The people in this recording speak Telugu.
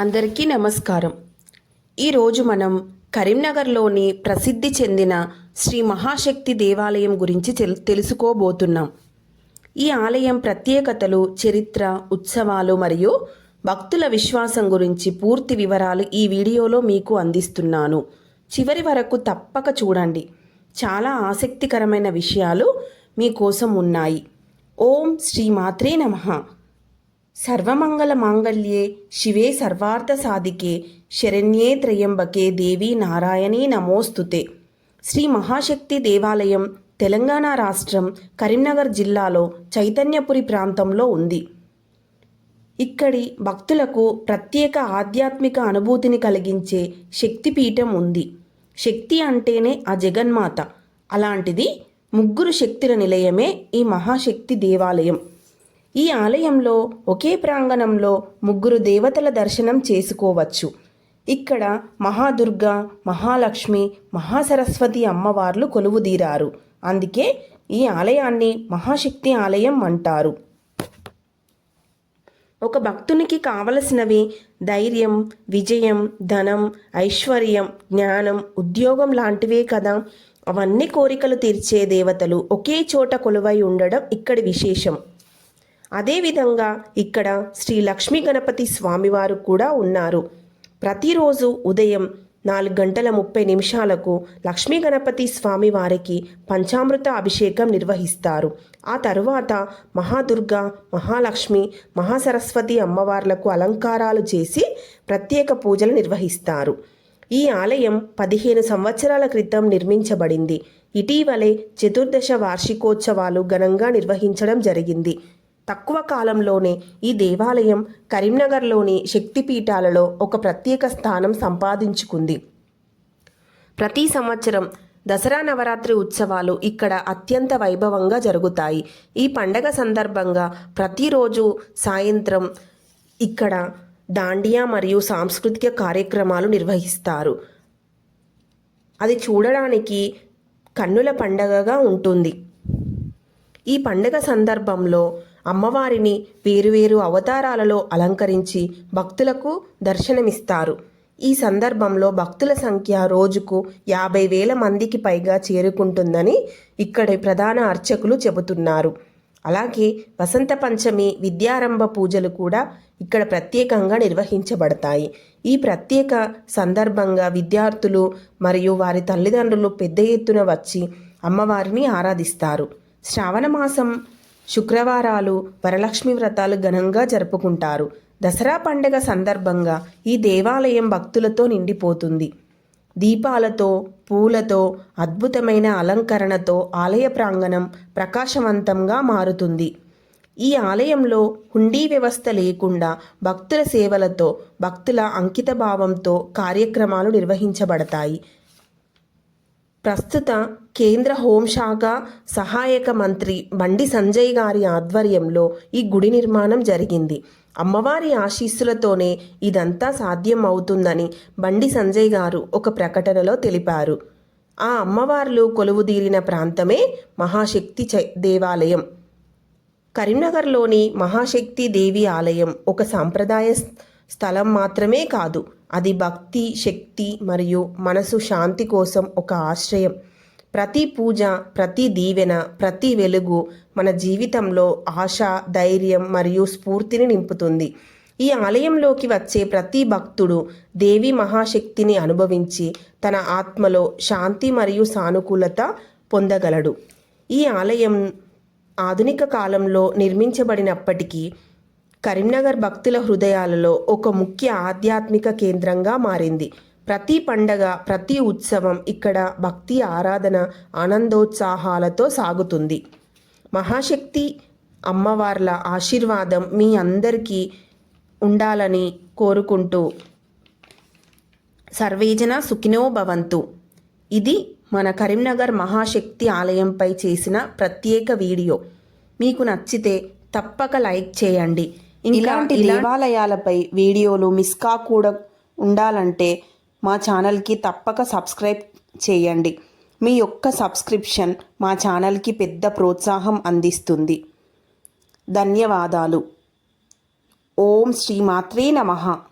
అందరికీ నమస్కారం. ఈరోజు మనం కరీంనగర్లోని ప్రసిద్ధి చెందిన శ్రీ మహాశక్తి దేవాలయం గురించి తెలు తెలుసుకోబోతున్నాం. ఈ ఆలయం ప్రత్యేకతలు చరిత్ర ఉత్సవాలు మరియు భక్తుల విశ్వాసం గురించి పూర్తి వివరాలు ఈ వీడియోలో మీకు అందిస్తున్నాను. చివరి వరకు తప్పక చూడండి. చాలా ఆసక్తికరమైన విషయాలు మీకోసం ఉన్నాయి. ఓం శ్రీ మాత్రే నమః. సర్వమంగళ మాంగళ్యే శివే సర్వార్థ సాధికే శరణ్యే త్రయంబకే దేవి నారాయణీ నమోస్తుతే. శ్రీ మహాశక్తి దేవాలయం తెలంగాణ రాష్ట్రం కరీంనగర్ జిల్లాలో చైతన్యపురి ప్రాంతంలో ఉంది. ఇక్కడి భక్తులకు ప్రత్యేక ఆధ్యాత్మిక అనుభూతిని కలిగించే శక్తిపీఠం ఉంది. శక్తి అంటేనే ఆ జగన్మాత. అలాంటిది ముగ్గురు శక్తుల నిలయమే ఈ మహాశక్తి దేవాలయం. ఈ ఆలయంలో ఒకే ప్రాంగణంలో ముగ్గురు దేవతల దర్శనం చేసుకోవచ్చు. ఇక్కడ మహాదుర్గ మహాలక్ష్మి మహాసరస్వతి అమ్మవార్లు కొలువుదీరారు. అందుకే ఈ ఆలయాన్ని మహాశక్తి ఆలయం అంటారు. ఒక భక్తునికి కావలసినవి ధైర్యం విజయం ధనం ఐశ్వర్యం జ్ఞానం ఉద్యోగం లాంటివే కదా. అవన్నీ కోరికలు తీర్చే దేవతలు ఒకే చోట కొలువై ఉండడం ఇక్కడి విశేషం. అదేవిధంగా ఇక్కడ శ్రీ లక్ష్మీ గణపతి స్వామివారు కూడా ఉన్నారు. ప్రతిరోజు ఉదయం నాలుగు గంటల ముప్పై నిమిషాలకు లక్ష్మీ గణపతి స్వామి వారికి పంచామృత అభిషేకం నిర్వహిస్తారు. ఆ తరువాత మహాదుర్గ మహాలక్ష్మి మహాసరస్వతి అమ్మవార్లకు అలంకారాలు చేసి ప్రత్యేక పూజలు నిర్వహిస్తారు. ఈ ఆలయం పదిహేను సంవత్సరాల క్రితం నిర్మించబడింది. ఇటీవలే చతుర్దశ వార్షికోత్సవాలు ఘనంగా నిర్వహించడం జరిగింది. తక్కువ కాలంలోనే ఈ దేవాలయం కరీంనగర్లోని శక్తిపీఠాలలో ఒక ప్రత్యేక స్థానం సంపాదించుకుంది. ప్రతి సంవత్సరం దసరా నవరాత్రి ఉత్సవాలు ఇక్కడ అత్యంత వైభవంగా జరుగుతాయి. ఈ పండగ సందర్భంగా ప్రతిరోజు సాయంత్రం ఇక్కడ దాండియా మరియు సాంస్కృతిక కార్యక్రమాలు నిర్వహిస్తారు. అది చూడడానికి కన్నుల పండగగా ఉంటుంది. ఈ పండగ సందర్భంలో అమ్మవారిని వేరువేరు అవతారాలలో అలంకరించి భక్తులకు దర్శనమిస్తారు. ఈ సందర్భంలో భక్తుల సంఖ్య రోజుకు యాభై వేల మందికి పైగా చేరుకుంటుందని ఇక్కడి ప్రధాన అర్చకులు చెబుతున్నారు. అలాగే వసంత పంచమి విద్యారంభ పూజలు కూడా ఇక్కడ ప్రత్యేకంగా నిర్వహించబడతాయి. ఈ ప్రత్యేక సందర్భంగా విద్యార్థులు మరియు వారి తల్లిదండ్రులు పెద్ద ఎత్తున వచ్చి అమ్మవారిని ఆరాధిస్తారు. శ్రావణ మాసం శుక్రవారాలు వరలక్ష్మి వ్రతాలు ఘనంగా జరుపుకుంటారు. దసరా పండగ సందర్భంగా ఈ దేవాలయం భక్తులతో నిండిపోతుంది. దీపాలతో పూలతో అద్భుతమైన అలంకరణతో ఆలయ ప్రాంగణం ప్రకాశవంతంగా మారుతుంది. ఈ ఆలయంలో హుండీ వ్యవస్థ లేకుండా భక్తుల సేవలతో భక్తుల అంకిత భావంతో కార్యక్రమాలు నిర్వహించబడతాయి. ప్రస్తుత కేంద్ర హోంశాఖ సహాయక మంత్రి బండి సంజయ్ గారి ఆధ్వర్యంలో ఈ గుడి నిర్మాణం జరిగింది. అమ్మవారి ఆశీస్సులతోనే ఇదంతా సాధ్యం అవుతుందని బండి సంజయ్ గారు ఒక ప్రకటనలో తెలిపారు. ఆ అమ్మవార్లు కొలువుదీరిన ప్రాంతమే మహాశక్తి దేవాలయం. కరీంనగర్లోని మహాశక్తి దేవి ఆలయం ఒక సాంప్రదాయ స్థలం మాత్రమే కాదు అది భక్తి శక్తి మరియు మనసు శాంతి కోసం ఒక ఆశ్రయం. ప్రతి పూజ ప్రతి దీవెన ప్రతి వెలుగు మన జీవితంలో ఆశ ధైర్యం మరియు స్ఫూర్తిని నింపుతుంది. ఈ ఆలయంలోకి వచ్చే ప్రతి భక్తుడు దేవి మహాశక్తిని అనుభవించి తన ఆత్మలో శాంతి మరియు సానుకూలత పొందగలడు. ఈ ఆలయం ఆధునిక కాలంలో నిర్మించబడినప్పటికీ కరీంనగర్ భక్తుల హృదయాలలో ఒక ముఖ్య ఆధ్యాత్మిక కేంద్రంగా మారింది. ప్రతి పండగ ప్రతి ఉత్సవం ఇక్కడ భక్తి ఆరాధన ఆనందోత్సాహాలతో సాగుతుంది. మహాశక్తి అమ్మవార్ల ఆశీర్వాదం మీ అందరికీ ఉండాలని కోరుకుంటూ సర్వేజన సుఖినో భవంతు. ఇది మన కరీంనగర్ మహాశక్తి ఆలయంపై చేసిన ప్రత్యేక వీడియో. మీకు నచ్చితే తప్పక లైక్ చేయండి. ఇలాంటి దేవాలయాలపై వీడియోలు మిస్ కాకూడ ఉండాలంటే మా ఛానల్కి తప్పక సబ్స్క్రైబ్ చేయండి. మీ యొక్క సబ్స్క్రిప్షన్ మా ఛానల్కి పెద్ద ప్రోత్సాహం అందిస్తుంది. ధన్యవాదాలు. ఓం శ్రీ మాత్రే నమః.